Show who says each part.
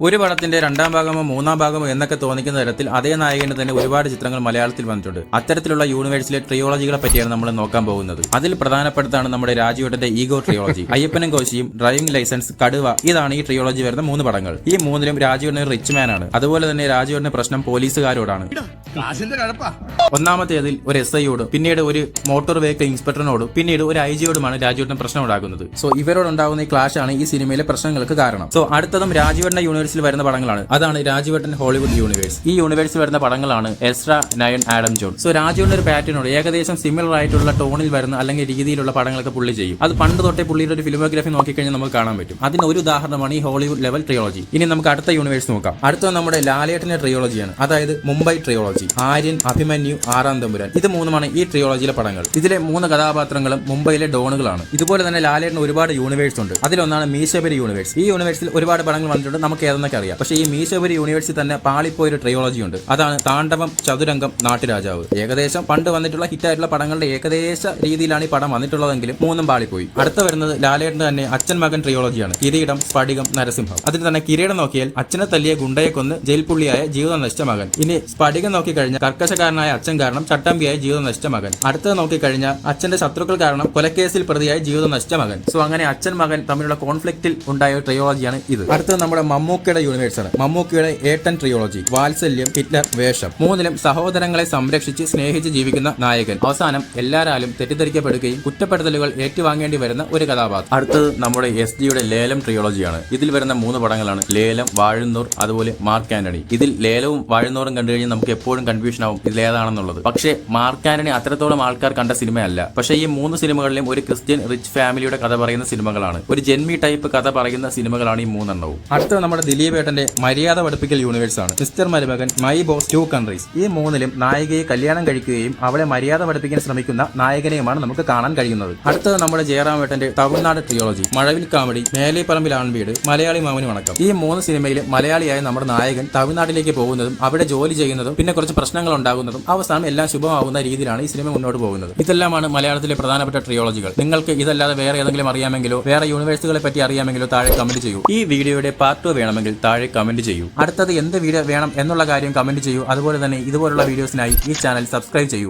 Speaker 1: ഒരു പടത്തിന്റെ രണ്ടാം ഭാഗമോ മൂന്നാം ഭാഗമോ എന്നൊക്കെ തോന്നിക്കുന്ന തരത്തിൽ അതേ നായകന് തന്നെ ഒരുപാട് ചിത്രങ്ങൾ മലയാളത്തിൽ വന്നിട്ടുണ്ട്. അത്തരത്തിലുള്ള യൂണിവേഴ്സിലെ ട്രിയോളജികളെ പറ്റിയാണ് നമ്മൾ നോക്കാൻ പോകുന്നത്. അതിൽ പ്രധാനപ്പെട്ടതാണ് നമ്മുടെ രാജുവേട്ടന്റെ ഈഗോ ട്രിയോളജി അയ്യപ്പനും കോശിയും ഡ്രൈവിംഗ് ലൈസൻസ് കടുവ ഇതാണ് ഈ ട്രിയോളജി വരുന്ന മൂന്ന് പടങ്ങൾ. ഈ മൂന്നിലും രാജുവേട്ടൻ റിച്ച് മാൻ ആണ്. അതുപോലെ തന്നെ രാജുവേട്ടന്റെ പ്രശ്നം പോലീസുകാരോടാണ്. ഒന്നാമത്തേതിൽ ഒരു എസ് ഐയോട് പിന്നീട് ഒരു മോട്ടോർ വെഹിക്കിൾ ഇൻസ്പെക്ടറിനോട് പിന്നീട് ഒരു ഐ ജിയോടുമാണ് രാജുവേട്ടൻ പ്രശ്നം ഉണ്ടാകുന്നത് സോ ഇവരോടുണ്ടാകുന്ന ഈ ക്ലാഷ് ആണ് ഈ സിനിമയിലെ പ്രശ്നങ്ങൾക്ക് കാരണം. സോ അടുത്തതും രാജുവേട്ടന്റെ യൂണിവേഴ്സിൽ വരുന്ന പടങ്ങളാണ്. അതാണ് രാജുവേട്ടൻ ഹോളിവുഡ് യൂണിവേഴ്സ്. ഈ യൂണിവേഴ്സിൽ വരുന്ന പടങ്ങളാണ് Ezra nine Adam John. So രാജുവിന്റെ ഒരു പാറ്റേണോട് ഏകദേശം സിമിലർ ആയിട്ടുള്ള ടോണിൽ വരുന്ന അല്ലെങ്കിൽ രീതിയിലുള്ള പടങ്ങളൊക്കെ പുള്ളി ചെയ്യും. അത് പണ്ട് തൊട്ടേ പുള്ളിയുടെ ഒരു ഫിലിമോഗ്രാഫി നോക്കിക്കഴിഞ്ഞാൽ നമുക്ക് കാണാൻ പറ്റും. അതിന് ഒരു ഉദാഹരണമാണ് ഈ ഹോളിവുഡ് ലെവൽ ട്രിയോളജി ഇനി നമുക്ക് അടുത്ത യൂണിവേഴ്സ് നോക്കാം. അടുത്ത നമ്മുടെ ലാലേട്ടന്റെ ട്രിയോളജിയാണ് അതായത് മുംബൈ ട്രിയോളജി ആര്യൻ അഭിമന്യു ആറാം തമ്പുരാൻ. ഇത് മൂന്നുമാണ് ഈ ട്രിയോളജിയിലെ പടങ്ങൾ. ഇതിലെ മൂന്ന് കഥാപാത്രങ്ങളും മുംബൈയിലെ ഡോണുകളാണ്. ഇതുപോലെ തന്നെ ലാലേട്ടന് ഒരുപാട് യൂണിവേഴ്സ് ഉണ്ട്. അതിലൊന്നാണ് മീശബരി യൂണിവേഴ്സ് ഈ യൂണിവേഴ്സിൽ ഒരുപാട് പടങ്ങൾ വന്നിട്ടുണ്ട്. നമുക്ക് ഏതെന്നൊക്കെ അറിയാം. പക്ഷേ ഈ മീശബരി യൂണിവേഴ്സിൽ തന്നെ പാളിപ്പോയ ഒരു ട്രിയോളജി ഉണ്ട്. അതാണ് താണ്ഡവം ചതുരംഗം നാട്ടുരാജാവ്. ഏകദേശം പണ്ട് വന്നിട്ടുള്ള ഹിറ്റായിട്ടുള്ള പടങ്ങളുടെ ഏകദേശ രീതിയിലാണ് ഈ പടം വന്നിട്ടുള്ളതെങ്കിലും മൂന്നും പാളിപ്പോയി. അടുത്ത വരുന്നത് ലാലേട്ടന് തന്നെ അച്ഛൻ മകൻ ട്രിയോളജിയാണ് കിരീടം സ്ഫടികം നരസിംഹം. അതിൽ തന്നെ കിരീടം നോക്കിയാൽ അച്ഛനെ തല്ലിയ ഗുണ്ടയെ കൊന്ന് ജയിൽ പുള്ളിയായ ജീവിതം നശിച്ച മകൻ. ഇനി സ്ഫടികം നോക്കിക്കഴിഞ്ഞാൽ കർക്കശക്കാരനായ അച്ഛൻ കാരണം ചട്ടമ്പിയായ ജീവിതം നശിച്ച മകൻ. അടുത്തത് നോക്കിക്കഴിഞ്ഞാൽ അച്ഛന്റെ ശത്രുക്കൾ കാരണം കൊലക്കേസിൽ പ്രതിയായ ജീവിതം നശിച്ച മകൻ. സോ അങ്ങനെ അച്ഛൻ മകൻ തമ്മിലുള്ള കോൺഫ്ലിക്റ്റിൽ ഉണ്ടായ ഒരു ട്രിയോളജിയാണ് ഇത്. അടുത്തത് നമ്മുടെ മമ്മൂക്കയുടെ യൂണിവേഴ്സ് ആണ്. മമ്മൂക്കയുടെ ഏട്ടൻ ട്രിയോളജി വാത്സല്യം ഹിറ്റ്ലർ വേഷം. മൂന്നിലും സഹോദരങ്ങളെ സംരക്ഷിച്ച് സ്നേഹിച്ച് ജീവിക്കുന്ന നായകൻ. അവസാനം എല്ലാരാലും തെറ്റിദ്ധരിക്കപ്പെടുകയും കുറ്റപ്പെടുത്തലുകൾ ഏറ്റുവാങ്ങേണ്ടി വരുന്ന ഒരു കഥാപാത്രം. അടുത്തത് നമ്മുടെ എസ് ജിയുടെ ലേലം ട്രിയോളജിയാണ് ഇതിൽ വരുന്ന മൂന്ന് പടങ്ങളാണ്. ലേലം വാഴുന്നൂർ അതുപോലെ മാർക്ക് ആന്റണി. ഇതിൽ ലേലവും വാഴുന്നൂറും കണ്ടു കഴിഞ്ഞാൽ നമുക്ക് എപ്പോഴും കൺഫ്യൂഷൻ ആവും ഇതിൽ ഏതാണെന്നുള്ളത് പക്ഷേ മാർക്ക് ആന്റണി അത്രത്തോളം ആൾക്കാർ കണ്ട സിനിമയല്ല. പക്ഷേ ഈ മൂന്ന് സിനിമകളിലും ഒരു ക്രിസ്ത്യൻ റിച്ച് ഫാമിലിയുടെ കഥ പറയുന്ന സിനിമകളാണ്. ഒരു ജന്മി ടൈപ്പ് കഥ പറയുന്ന സിനിമകളാണ് ഈ മൂന്നെണ്ണവും. അടുത്ത നമ്മുടെ ദിലീപ് ഏട്ടന്റെ മര്യാദ പഠിപ്പിക്കൽ യൂണിവേഴ്സ് ആണ്. മിസ്റ്റർ മരുമകൻ മൈ ബോസ് ടു കൺട്രീസ് ഈ മൂന്നിലും നായികയെ കല്യാണം കഴിക്കുകയും അവളെ മര്യാദ പഠിപ്പിക്കാൻ ശ്രമിക്കുന്ന നായകനെയുമാണ് നമുക്ക് കാണാൻ കഴിയുന്നത്. അടുത്തത് നമ്മുടെ ജയറാം ഏട്ടന്റെ തമിഴ്നാട് ട്രിയോളജി മഴവിൽ കാമഡി മേലേപ്പറമ്പിൽ ആൺവീട് മലയാളി മാമനും വണക്കം ഈ മൂന്ന് സിനിമയിൽ മലയാളിയായ നമ്മുടെ നായകൻ തമിഴ്നാട്ടിലേക്ക് പോകുന്നതും അവിടെ ജോലി ചെയ്യുന്നതും പിന്നെ കുറച്ച് പ്രശ്നങ്ങൾ ഉണ്ടാകുന്നതും അവസാനം എല്ലാം ശുഭമാവുന്ന രീതിയിലാണ് ഈ സിനിമ മുന്നോട്ട് പോകുന്നത്. ഇതെല്ലാമാണ് മലയാളത്തിലെ പ്രധാനപ്പെട്ട ട്രിയോളജികൾ നിങ്ങൾക്ക് ഇതല്ലാതെ വേറെ ഏതെങ്കിലും അറിയാമെങ്കിലോ വേറെ യൂണിവേഴ്സുകളെ പറ്റി അറിയാമെങ്കിലോ താഴെ കമന്റ് ചെയ്യൂ. ഈ വീഡിയോയുടെ പാർട്ട് ടു വേണമെങ്കിൽ താഴെ കമന്റ് ചെയ്യൂ. അടുത്തത് എന്ത് വീഡിയോ വേണം എന്നുള്ള കാര്യം കമന്റ് ചെയ്യൂ. അതുപോലെ തന്നെ ഇതുപോലുള്ള വീഡിയോസിനായി ഈ ചാനൽ സബ്സ്ക്രൈബ് ചെയ്യൂ.